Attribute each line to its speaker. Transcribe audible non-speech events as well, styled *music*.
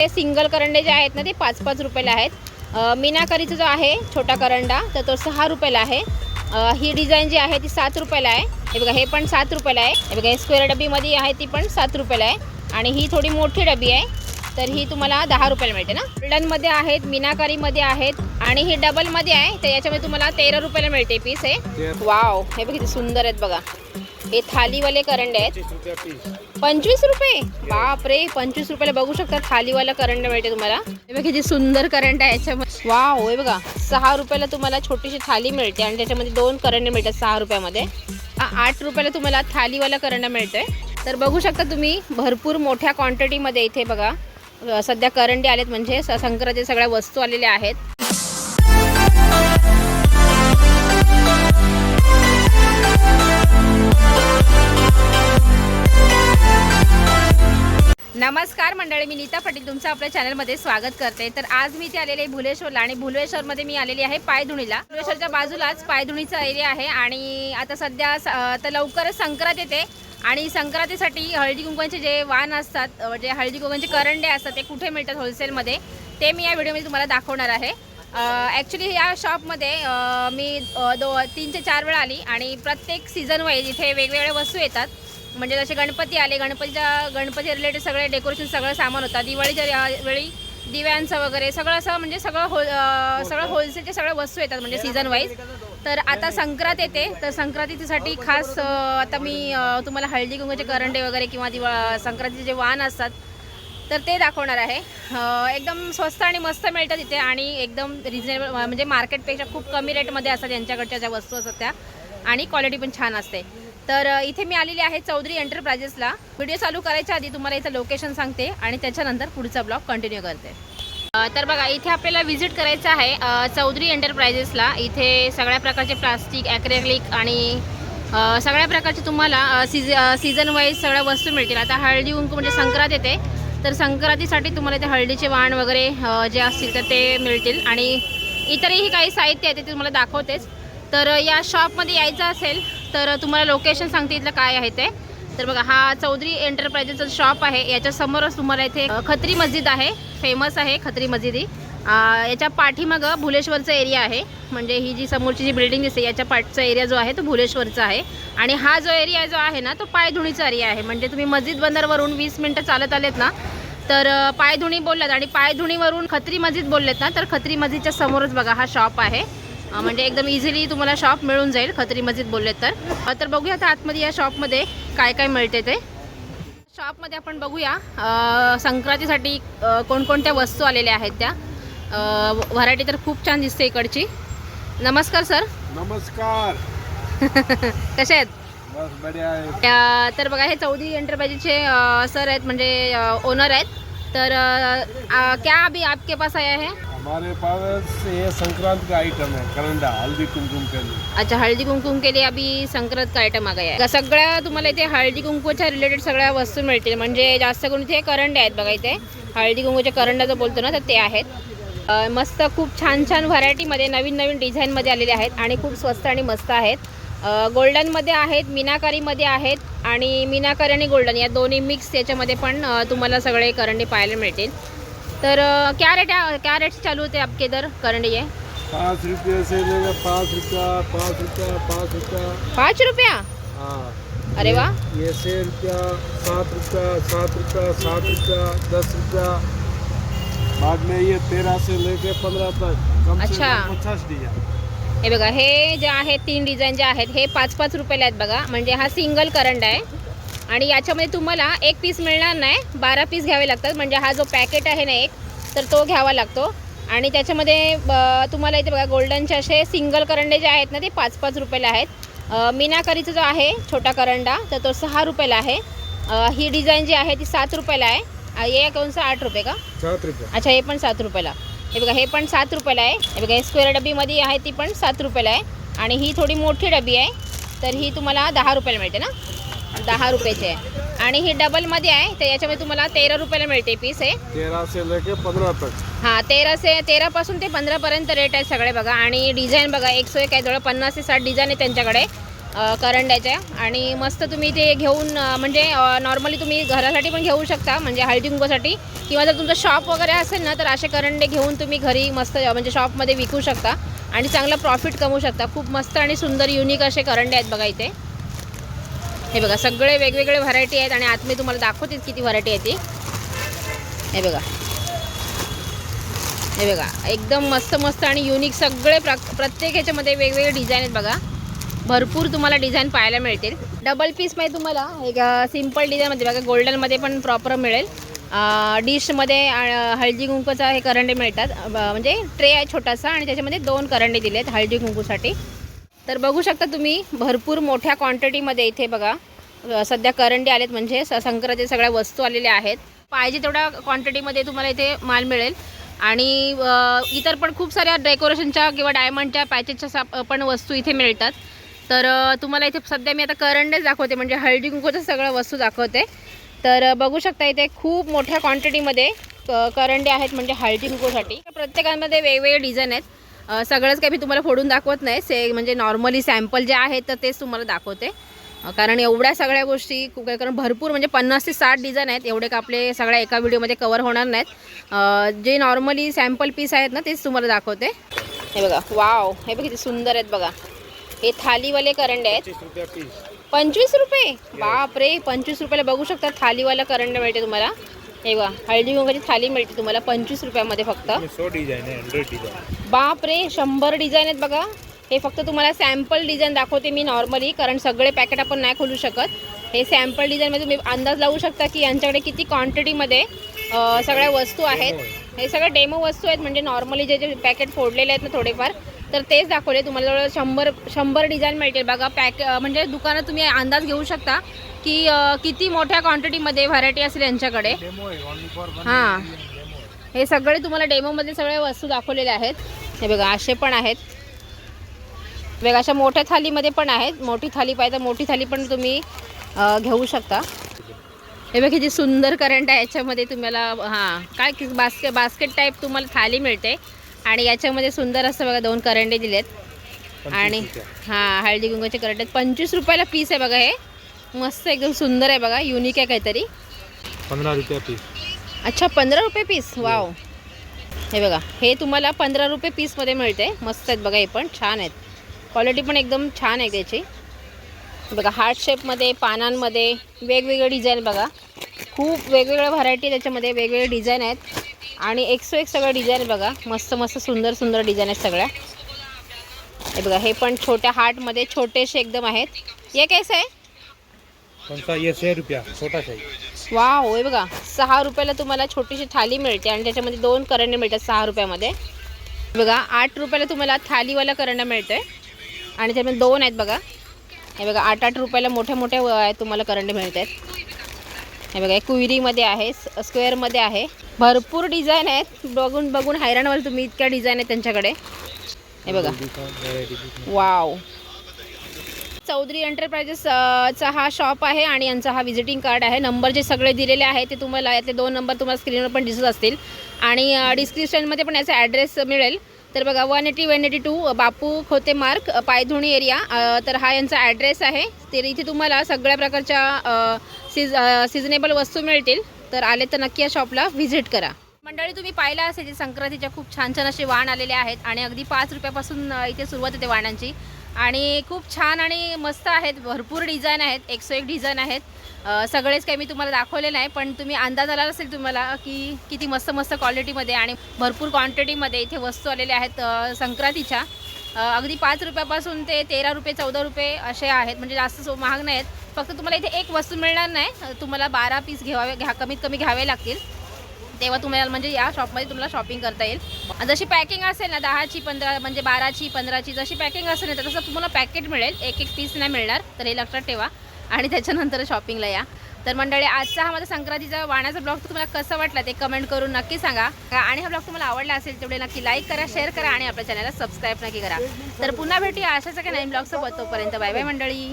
Speaker 1: हे सिंगल करंडे जे आहेत ना ते पाच पाच रुपयाला आहेत. मीनाकरीचा जो आहे छोटा करंडा तर तो सहा रुपयाला आहे. ही डिझाईन जी आहे ती सात रुपयाला आहे. हे बघा हे पण सात रुपयाला आहे. हे बघा हे स्क्वेअर डबीमध्ये आहे ती पण सात रुपयाला आहे. आणि ही थोडी मोठी डबी आहे तर ही तुम्हाला दहा रुपयाला मिळते ना. गोल्डनमध्ये आहेत मीनाकारीमध्ये आहेत आणि ही डबलमध्ये आहे तर याच्यामध्ये तुम्हाला तेरा रुपयाला मिळते पीस हे. वाव हे बघा किती सुंदर आहेत बघा. हे थालीवाले करंडे आहेत. पंचवीस रुपये? बापरे पंचवीस रुपयाला बघू शकता थालीवाला करंड मिळते तुम्हाला. हे बघा किती सुंदर करंड आहे याच्यामध्ये. वाव हे बघा सहा रुपयाला तुम्हाला छोटीशी थाली मिळते आणि त्याच्यामध्ये दोन करंड मिळतात सहा रुपयामध्ये. आठ रुपयाला तुम्हाला थालीवाला करंड मिळतोय. तर बघू शकता तुम्ही भरपूर मोठ्या क्वांटिटीमध्ये इथे बघा सध्या करंडे आलेत म्हणजे संक्रांती सगळ्या वस्तू आलेल्या आहेत. नमस्कार मंडळी मी नीता पाटील तुमचं आपल्या चॅनलमध्ये स्वागत करते. तर आज मी इथे आलेले आहे भुलेश्वरला आणि भुलेश्वरमध्ये मी आलेली आहे पायधुणीला. भुलेश्वरच्या बाजूलाच पायधुणीचा एरिया आहे आणि आता सध्या स- तर लवकरच संक्रांत येते आणि संक्रांतीसाठी हळदी कुंकवांचे जे वाण असतात जे म्हणजे हळदी कुंकवांचे करंडे असतात ते कुठे मिळतात होलसेलमध्ये ते मी या व्हिडिओमध्ये तुम्हाला दाखवणार आहे. ॲक्च्युली या शॉपमध्ये मी दो तीन ते चार वेळा आली आणि प्रत्येक सीझन वाईज इथे वेगवेगळ्या वस्तू येतात. म्हणजे जसे गणपती आले गणपतीच्या गणपती रिलेटेड सगळे डेकोरेशन सगळं सामान होतं. दिवाळीच्या वेळी दिव्यांचं वगैरे सगळं असं म्हणजे सगळं होल सगळं होलसेलच्या सगळ्या वस्तू येतात म्हणजे सीझन वाईज तर आता संक्रांत येते. तर संक्रांतीसाठी खास आता मी तुम्हाला हळदी कुंकूचे करंडे वगैरे किंवा दिवा संक्रांतीचे जे वाण असतात तर ते दाखवणार आहे. एकदम स्वस्त आणि मस्त मिळतात इथे आणि एकदम रिजनेबल म्हणजे मार्केटपेक्षा खूप कमी रेटमध्ये असतात यांच्याकडच्या ज्या वस्तू असतात त्या. आणि क्वालिटी पण छान असते. तर इथे मी आलेली आहे चौधरी एंटरप्राइजेसला. व्हिडिओ चालू करायच्या आधी तुम्हाला इथं लोकेशन सांगते आणि त्याच्यानंतर पुढचा ब्लॉग कंटिन्यू करते. तर बघा इथे आपल्याला व्हिजिट करायचं आहे चौधरी एंटरप्राइजेसला. इथे सगळ्या प्रकारचे प्लास्टिक ॲक्रेलिक आणि सगळ्या प्रकारचे तुम्हाला सीज सीझन वाईज सगळ्या वस्तू मिळतील. आता हळदी कुंकू म्हणजे संक्रांत येते. तर संक्रांतीसाठी तुम्हाला इथे हळदीचे वाण वगैरे जे असतील तर ते मिळतील. आणि इतरही काही साहित्य आहे ते तुम्हाला दाखवतेच. तर या शॉपमध्ये यायचं असेल तर तुम्हाला लोकेशन सांगते इथलं काय आहे ते. तर बघा हा चौधरी एंटरप्राइजेसचा शॉप आहे. याच्यासमोरच तुम्हाला इथे खत्री मस्जिद आहे. फेमस आहे खत्री मस्जिद. ही याच्या पाठीमागं भुलेश्वरचा एरिया आहे. म्हणजे ही जी समोरची जी बिल्डिंग दिसते याच्या पाठचा एरिया जो आहे तो भुलेश्वरचा आहे. आणि हा जो एरिया जो आहे ना तो पायधुणीचा एरिया आहे. म्हणजे तुम्ही मस्जिद बंदरवरून वीस मिनटं चालत आलेत ना तर पायधुणी बोललात. आणि पायधुणीवरून खत्री मस्जिद बोललेत ना तर खत्री मस्जिदच्या समोरच बघा हा शॉप आहे. म्हणजे एकदम इझिली तुम्हाला शॉप मिळून जाईल खत्री मस्जिद बोलले तर. तर बघूया आता आतमध्ये या शॉपमध्ये काय काय मिळते ते. शॉपमध्ये आपण बघूया संक्रांतीसाठी कोणकोणत्या वस्तू आलेल्या आहेत त्या. व्हरायटी तर खूप छान दिसते इकडची. नमस्कार सर.
Speaker 2: नमस्कार. *laughs*
Speaker 1: कसे आहेत? तर बघा हे चौधरी एंटरप्राइजेसचे सर आहेत म्हणजे ओनर आहेत. तर क्या अभी आपके पास आया है?
Speaker 2: हमारे पास ये संक्रांत का आइटम है करंडा हल्दी कुमकुम के लिए।
Speaker 1: अच्छा हळदी कुंकुम के लिए अभी संक्रांत का आयटम आ गया है। सगळ्या तुम्हाला इथे हळदी कुंकूच्या रिलेटेड सगळ्या वस्तू मिळतील. म्हणजे जास्त करून इथे करंडे आहेत बघा इथे. हळदी कुंकूच्या करंडा जो बोलतो ना तर ते आहेत. अ, मस्त खूप छान छान व्हरायटीमध्ये नवीन नवीन डिझाईनमध्ये आलेले आहेत आणि खूप स्वस्त आणि मस्त आहेत. अ, गोल्डनमध्ये आहेत मीनाकारीमध्ये आहेत आणि मीनाकारी आणि गोल्डन या दोन्ही मिक्स याच्यामध्ये पण अ, तुम्हाला सगळे करंडे पाहायला मिळतील. तर क्या रेट है क्या रेट से चालू होते आपके इधर करंडे ये?
Speaker 2: पाँच रुपये से लेगा पाँच रुपया पाँच रुपया पाँच रुपया।
Speaker 1: पाच रुपया?
Speaker 2: हाँ।
Speaker 1: अरे वाह।
Speaker 2: ये छः रुपया सात रुपया सात रुपया सात रुपया दस रुपया। बाद में ये तेरह से लेके पंद्रह तक। कम
Speaker 1: अच्छा।
Speaker 2: पचास डिज़ाइन।
Speaker 1: हे बघा हे जे आहेत तीन डिझाईन जे आहेत हे पाच पाच रुपयाला आहेत बघा. म्हणजे हा सिंगल करंट आहे. आणि याच्यामध्ये तुम्हाला एक पीस मिळणार नाही बारा पीस घ्यावे लागतात. म्हणजे हा जो पॅकेट आहे ना एक तर तो घ्यावा लागतो. आणि त्याच्यामध्ये तुम्हाला इथे बघा गोल्डनचे असे सिंगल करंडे जे आहेत ना ते पाच पाच रुपयाला आहेत. मीनाकरीचा जो आहे छोटा करंडा तर तो सहा रुपयाला आहे. ही डिझाईन जी आहे ती सात रुपयाला आहे. ये कोणसा आठ रुपये का?
Speaker 2: सात रुपया.
Speaker 1: अच्छा हे पण सात रुपयाला. हे बघा हे पण सात रुपयाला आहे. हे बघा हे स्क्वेअर डबीमध्ये आहे ती पण सात रुपयाला आहे. आणि ही थोडी मोठी डबी आहे तर ही तुम्हाला दहा रुपयाला मिळते ना? दहा रुपयाची आहे. आणि ही डबलमध्ये आहे तर याच्यामध्ये तुम्हाला तेरा रुपयाला मिळते पीस आहे
Speaker 2: तेरह से लेके पंद्रह तक.
Speaker 1: हां तेरा से तेरापासून ते पंधरापर्यंत रेट आहे सगळे बघा. आणि डिझाईन बघा एकशे एक आहे जवळ पन्नास ते साठ डिझाईन आहे त्यांच्याकडे अ, करंड्याच्या आणि मस्त तुम्ही ते घेऊन अ, म्हणजे नॉर्मली तुम्ही घरासाठी पण घेऊ शकता म्हणजे हळदी कुंकूसाठी. किंवा जर तुमचं शॉप वगैरे असेल ना तर असे करंडे घेऊन तुम्ही घरी मस्त अ, म्हणजे शॉपमध्ये विकू शकता. आणि चांगलं प्रॉफिट कमवू शकता. खूप मस्त आणि सुंदर युनिक असे करंडे आहेत बघा इथे. हे बघा सगळे वेगवेगळे व्हरायटी आहेत आणि आत मी तुम्हाला दाखवतेच किती व्हरायटी आहे ती. हे बघा. हे बघा एकदम मस्त मस्त आणि युनिक सगळे प्र प्रत्येक ह्याच्यामध्ये वेगवेगळे डिझाईन आहेत बघा. भरपूर तुम्हाला डिझाईन पाहायला मिळतील. डबल पीसमध्ये तुम्हाला एक सिंपल डिझाईनमध्ये बघा गोल्डनमध्ये पण प्रॉपर मिळेल. डिशमध्ये हळदी कुंकूचा हे करंडे मिळतात. ब- म्हणजे ट्रे आहे छोटासा आणि त्याच्यामध्ये दोन करंडे दिले आहेत हळदी कुंकूसाठी. तर बघू शकता तुम्ही भरपूर मोठ्या क्वांटिटीमध्ये इथे बघा सध्या करंडे आलेत म्हणजे स- संक्रांती सगळ्या वस्तू आलेल्या आहेत. पाहिजे तेवढ्या क्वांटिटीमध्ये तुम्हाला इथे माल मिळेल. आणि इतर पण खूप साऱ्या डेकोरेशनच्या किंवा डायमंडच्या पॅचेसच्या सा- पण वस्तू इथे मिळतात. तर तुम्हाला इथे सध्या मी आता करंडेच दाखवते म्हणजे हळदी कुंकूचं सगळ्या वस्तू दाखवते. तर बघू शकता इथे खूप मोठ्या क्वांटिटीमध्ये क- करंडे आहेत म्हणजे हळदी कुंकूसाठी. प्रत्येकामध्ये वेगवेगळे डिझाईन आहेत. सगळंच काही मी तुम्हाला फोडून दाखवत नाही. से म्हणजे नॉर्मली सॅम्पल जे आहेत तर तेच तुम्हाला दाखवते. कारण एवढ्या सगळ्या गोष्टी कारण भरपूर म्हणजे पन्नास ते साठ डिझाईन आहेत. एवढे का आपले सगळ्या एका व्हिडिओमध्ये कवर होणार नाहीत. जे नॉर्मली सॅम्पल पीस आहेत ना तेच तुम्हाला दाखवते. हे बघा वाव हे बघा किती सुंदर आहेत बघा. हे थालीवाले करंडे आहेत.
Speaker 2: रुपया
Speaker 1: पंचवीस रुपये? बापरे पंचवीस रुपयाला बघू शकता थालीवाला करंड मिळते तुम्हाला. हे बघा हळदी कुंकाची थाली मिळते तुम्हाला पंचवीस रुपयामध्ये फक्त.
Speaker 2: सौ डिजाइन हंड्रेड डिजाइन
Speaker 1: बापरे शंभर डिझाईन आहेत बघा. हे फक्त तुम्हाला सॅम्पल डिझाईन दाखवते मी नॉर्मली कारण सगळे पॅकेट आपण नाही खोलू शकत. हे सॅम्पल डिझाईनमध्ये तुम्ही अंदाज लावू शकता की यांच्याकडे किती क्वांटिटीमध्ये सगळ्या वस्तू आहेत. हे सगळे डेमो वस्तू आहेत म्हणजे नॉर्मली जे जे पॅकेट फोडलेले आहेत ना थोडेफार तर तेच दाखवले तुम्हाला. जवळ शंभर शंभर डिझाईन मिळतील. बघा पॅक म्हणजे दुकानात तुम्ही अंदाज घेऊ शकता की किती मोठ्या क्वांटिटीमध्ये व्हरायटी असेल यांच्याकडे.
Speaker 2: है.
Speaker 1: हां सगळे तुम्हाला डेमोमध्ये सगळे वस्तू दाखवलेले आहेत. हे बघा असे पण आहेत. बघा अशा मोठ्या थालीमध्ये पण आहेत. मोठी थाली पाहिजे तर मोठी थाली पण तुम्ही घेऊ शकता. हे बघा किती सुंदर करंट आहे. याच्यामध्ये तुम्हाला हां काय बास्के बास्केट टाईप तुम्हाला थाली मिळते. आणि याच्यामध्ये सुंदर असं बघा दोन करंडे दिलेत. आणि हां हळदी कुंकाचे करंडे. आहेत पंचवीस रुपयाला पीस आहे बघा हे. मस्त एकदम सुंदर आहे बघा युनिक आहे काहीतरी.
Speaker 2: पंद्रह रुपया पीस
Speaker 1: अच्छा पंधरा रुपये पीस वाव हे बघा हे तुम्हाला पंधरा रुपये पीसमध्ये मिळते. मस्त आहेत बघा हे पण छान आहेत. क्वालिटी पण एकदम छान आहे त्याची. बघा हार्ट शेपमध्ये पानांमध्ये वेगवेगळे डिझाईन बघा. खूप वेगवेगळ्या व्हरायटी त्याच्यामध्ये वेगवेगळे डिझाईन आहेत. आणि एकसो एक सगळं डिझाईन बघा. मस्त मस्त सुंदर सुंदर डिझाईन आहेत सगळ्या. हे बघा हे पण छोट्या हार्टमध्ये छोटेसे एकदम आहेत. हे कैसे आहे? वा होय बघा सहा रुपयाला तुम्हाला छोटीशी थाली मिळते आणि त्याच्यामध्ये दोन करंडे मिळतात सहा रुपयामध्ये. बघा आठ रुपयाला तुम्हाला थालीवाला करंडा मिळतोय आणि त्याच्यामध्ये दोन आहेत बघा. हे बघा आठ आठ रुपयाला मोठ्या मोठ्या तुम्हाला करंडे मिळत आहेत हे बघा कुविरीमध्ये आहे स्क्वेअरमध्ये आहे. भरपूर डिझाईन आहेत. बघून बघून हैराण व्हाल तुम्ही इतक्या डिझाईन आहेत त्यांच्याकडे. हे बघा. वाव. चौधरी एंटरप्राइजेसचा हा शॉप आहे आणि यांचा हा व्हिजिटिंग कार्ड आहे. नंबर जे सगळे दिलेले आहे ते तुम्हाला यातले दोन नंबर तुम्हाला स्क्रीनवर पण दिसत असतील. आणि डिस्क्रिप्शनमध्ये पण याचा ॲड्रेस मिळेल. तर बघा one eighty one eighty two Bapu Khote mark पायधुणी area तर हा यांचा ॲड्रेस आहे. तर इथे तुम्हाला सगळ्या प्रकारच्या सीज सिजनेबल वस्तू मिळतील. तर आले तर नक्की या शॉपला व्हिजिट करा. मंडळी तुम्ही पाहिलं असेल संक्रांतीच्या खूप छान छान असे वाण आलेले आहेत. आणि अगदी पाच रुपयापासून इथे सुरुवात होते वाणांची. आणि खूप छान आणि मस्त आहेत भरपूर डिझाईन आहेत एकसो एक डिझाईन आहेत. सगळेच काही मी तुम्हाला दाखवले नाही पण तुम्ही अंदाज आला असेल तुम्हाला की किती मस्त मस्त क्वालिटीमध्ये आणि भरपूर क्वांटिटीमध्ये इथे वस्तू आलेल्या आहेत संक्रांतीच्या. अगदी पाच रुपयापासून ते तेरा रुपये चौदा रुपये असे आहेत म्हणजे जास्त सो महाग नाही आहेत फक्त तुम्हाला इथे एक वस्तू मिळणार नाही तुम्हाला बारा पीस घ्यावे घ्या कमीत कमी घ्यावे लागतील. तेव्हा तुम्हाला म्हणजे या शॉपमध्ये तुम्हाला शॉपिंग करता येईल. जशी पॅकिंग असेल ना दहाची पंधरा म्हणजे बाराची पंधराची जशी पॅकिंग असेल ना तर तसं तुम्हाला पॅकेट मिळेल. एक एक पीस नाही मिळणार तर हे लक्षात ठेवा. आणि त्याच्यानंतर शॉपिंगला या. तर मंडळी आजचा हा माझा संक्रांतीचा वाण्याचा ब्लॉग तुम्हाला कसं वाटला ते कमेंट करून नक्की सांगा. आणि हा ब्लॉग तुम्हाला आवडला असेल तेवढे नक्की लाईक करा शेअर करा आणि आपल्या चॅनलला सबस्क्राईब नक्की करा. तर पुन्हा भेटूया अशाच काही नवीन ब्लॉगसोबत तोपर्यंत बाय बाय मंडळी.